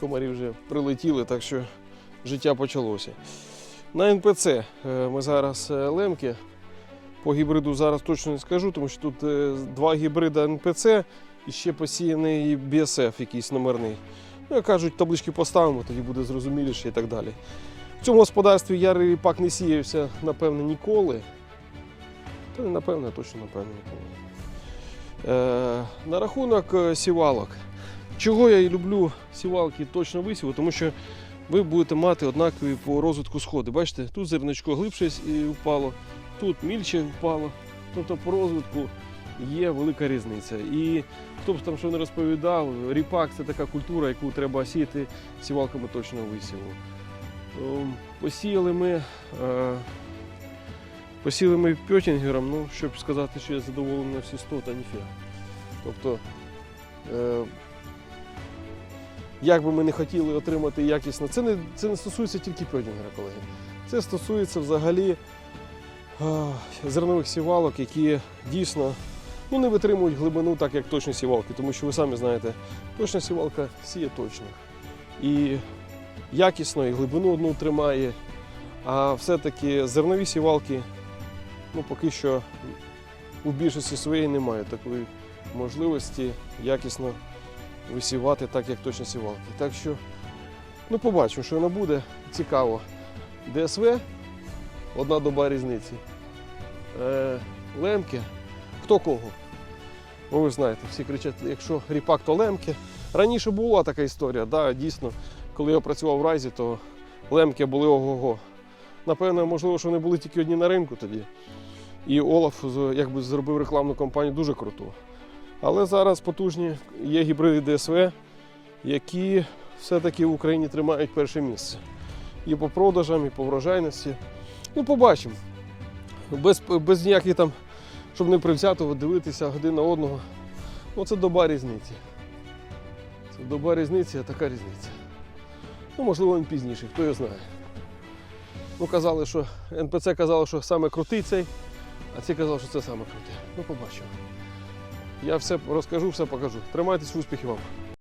комарі вже прилетіли, так що життя почалося. На НПЦ е, ми зараз е, лемки. По гібриду зараз точно не скажу, тому що тут е, два гібрида НПЦ і ще посіяний BSF якийсь номерний. Ну, як кажуть, таблички поставимо, тоді буде зрозуміліше і так далі. В цьому господарстві ярий ріпак не сіявся, напевно, ніколи. Та не напевно, а точно напевно ніколи. Е, на рахунок сівалок. Чого я і люблю сівалки точно висіву, тому що ви будете мати однакові по розвитку сходи. Бачите, тут зерничко глибше впало, тут мільче впало. Тобто по розвитку є велика різниця. І хто б там що не розповідав, ріпак це така культура, яку треба сіяти сівалками точно висіву. Ем, Посіяли ми. е, Посіли ми пьотінгером, ну, щоб сказати, що я задоволений на всі 100, та ніфіга. Тобто, е, як би ми не хотіли отримати якісно, це не, це не стосується тільки пьотінгера, колеги. Це стосується взагалі е, зернових сівалок, які дійсно ну, не витримують глибину так, як точні сівалки, тому що ви самі знаєте, точна сівалка сіє точно. І якісно, і глибину одну тримає. А все-таки зернові сівалки ну, поки що у більшості своєї немає такої можливості якісно висівати так, як точно сівалки. Так що, ну, побачимо, що воно буде. Цікаво. ДСВ одна доба різниці. Е, лемки, хто кого. Ну, ви знаєте, всі кричать, якщо ріпак, то лемки. Раніше була така історія, да, дійсно, коли я працював в райзі, то лемки були ого-го. Напевно, можливо, що вони були тільки одні на ринку тоді. І Олаф якби зробив рекламну кампанію дуже круту. Але зараз потужні є гібриди ДСВ, які все-таки в Україні тримають перше місце. І по продажам, і по врожайності. Ну, побачимо. Без, без ніяких там, щоб не привзято дивитися один на одного. Ну, це доба різниці. Це доба різниці, а така різниця. Ну, можливо, він пізніший, хто його знає. Ну, казали, що НПЦ казали, що саме крутий цей, а ці казали, що це саме круте. Ну, побачимо. Я все розкажу, все покажу. Тримайтесь, успіхів вам.